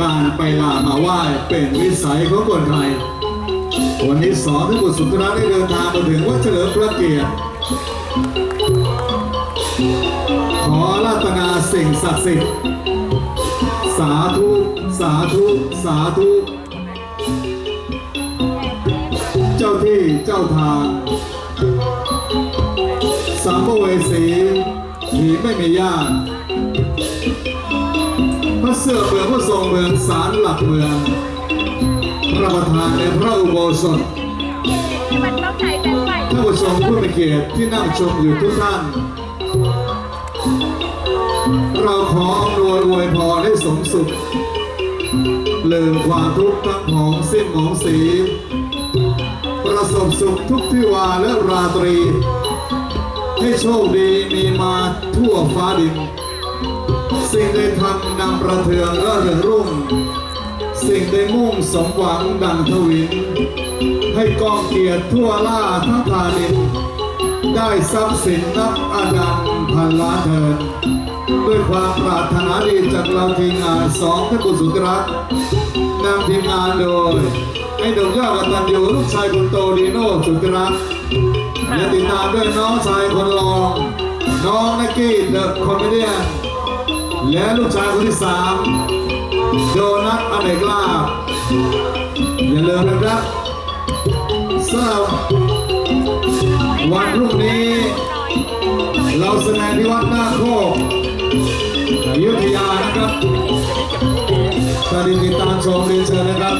การไปลามาไหว้เป็นวิสัยของคนไทย วันนี้สองท่านบุตรสุนทรได้เดินทางมาถึงวัดเฉลิมพระเกียรติ ขอรัตนาสิ่งศักดิ์สิทธิ์ สาธุ สาธุ สาธุ เจ้าที่เจ้าทางสัมภเวสีผีไม่มีญาติ เสื้อเมืองพระทรงเมืองสารหลักเมืองพระประธานในพระอุโบสถมันต้องใช้เป็นไฟท่านผู้ชมผู้มีเกียรติที่นั่งชมอยู่ทุกท่าน เราขออำนวยอวยพรให้สมสุขลืมความทุกข์ทั้งของสิ้นหมองสี ประสบสุขทุกที่วาและราตรี ให้โชคดีมีมาทั่วฟ้าดิน สิ่งใดทำนำประเทืองระเริงรุ่ง สิ่งใดมุ่งสมหวังดังทวิน ให้กองเกียรติทั่วล่าทั้งพานินได้ทรัพย์สินนับอนันพันล้านเทินด้วยความปรารถนาดีจากเราทีมงานสองท่านบุตรสุตรักนำทีมงานโดยไอ้หนุ่มยอดกตันยูลูกชายคนโตดีโน่สุตรักและติดตามด้วยน้องชายคนรอง น้องนักกี้เดอะคอมเมดี้ และลูกชายคนที่สามโดนัทอเนกลาภอย่าลืมนะครับสำหรับวันพรุ่งนี้ เราแสดงที่วัดหน้าโคกอยุธยานะครับถ้าดีติดตามชมเรียนเชิญนะครับ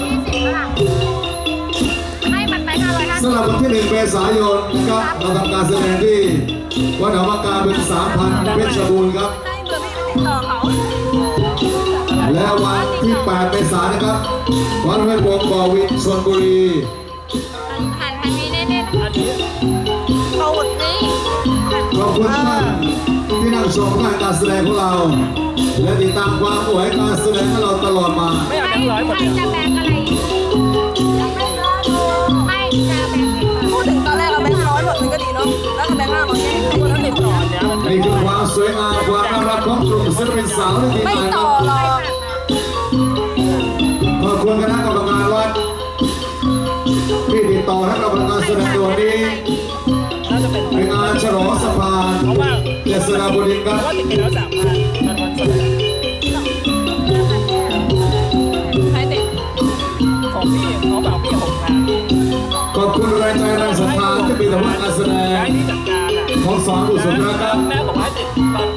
ให้มันไปห้าร้อยห้าสิสำบหรับวันที่หนึ่งเมษายนนะครับเราทำการแสดงที่วัดหอมการเป็นสามพันเพชรบูรณ์ครับ ติดต่อเขาและวันที่8เมษายนนะครับวัดห้วยโป่งบ่อวินชลบุรีหันทางนี้แน่ๆอันนี้เขาหมดนี่ขอบคุณท่านที่นั่งชมการแสดงของเรา และติดตามความสวยการแสดงของเราตลอดมาไม่เอาใครแบงค์ร้อยหมดใครเลย สวยงามความน่ารักของกลุ่มศิลปินสาวและทีมไม่งานคต่รัอบหรอกขอบคุณคณะกรรมการวัดที่ติดต่อให้เราประกาศแสดงตัวนี้น่าจะเป็นเป็นงานฉลองสะพานเพราะว่าเจษฎาบุรินทร์คเพรับ สองกุศลนะครับ แม่บอกว่าติดตอน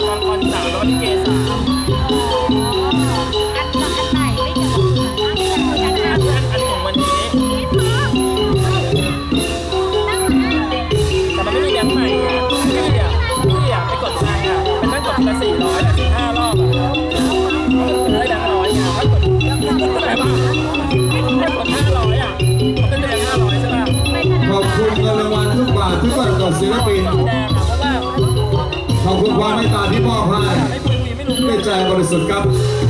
ตอนตอนสามแล้วก็ที่เกสามอันต่ออันไหนไม่เจออันไหนอันอันอันของวันนี้แต่มันไม่มีแบงค์ใหม่ไงพี่อะพี่อะไปกดตังค์อะเป็นนั่งกดทีละสี่ร้อย ไ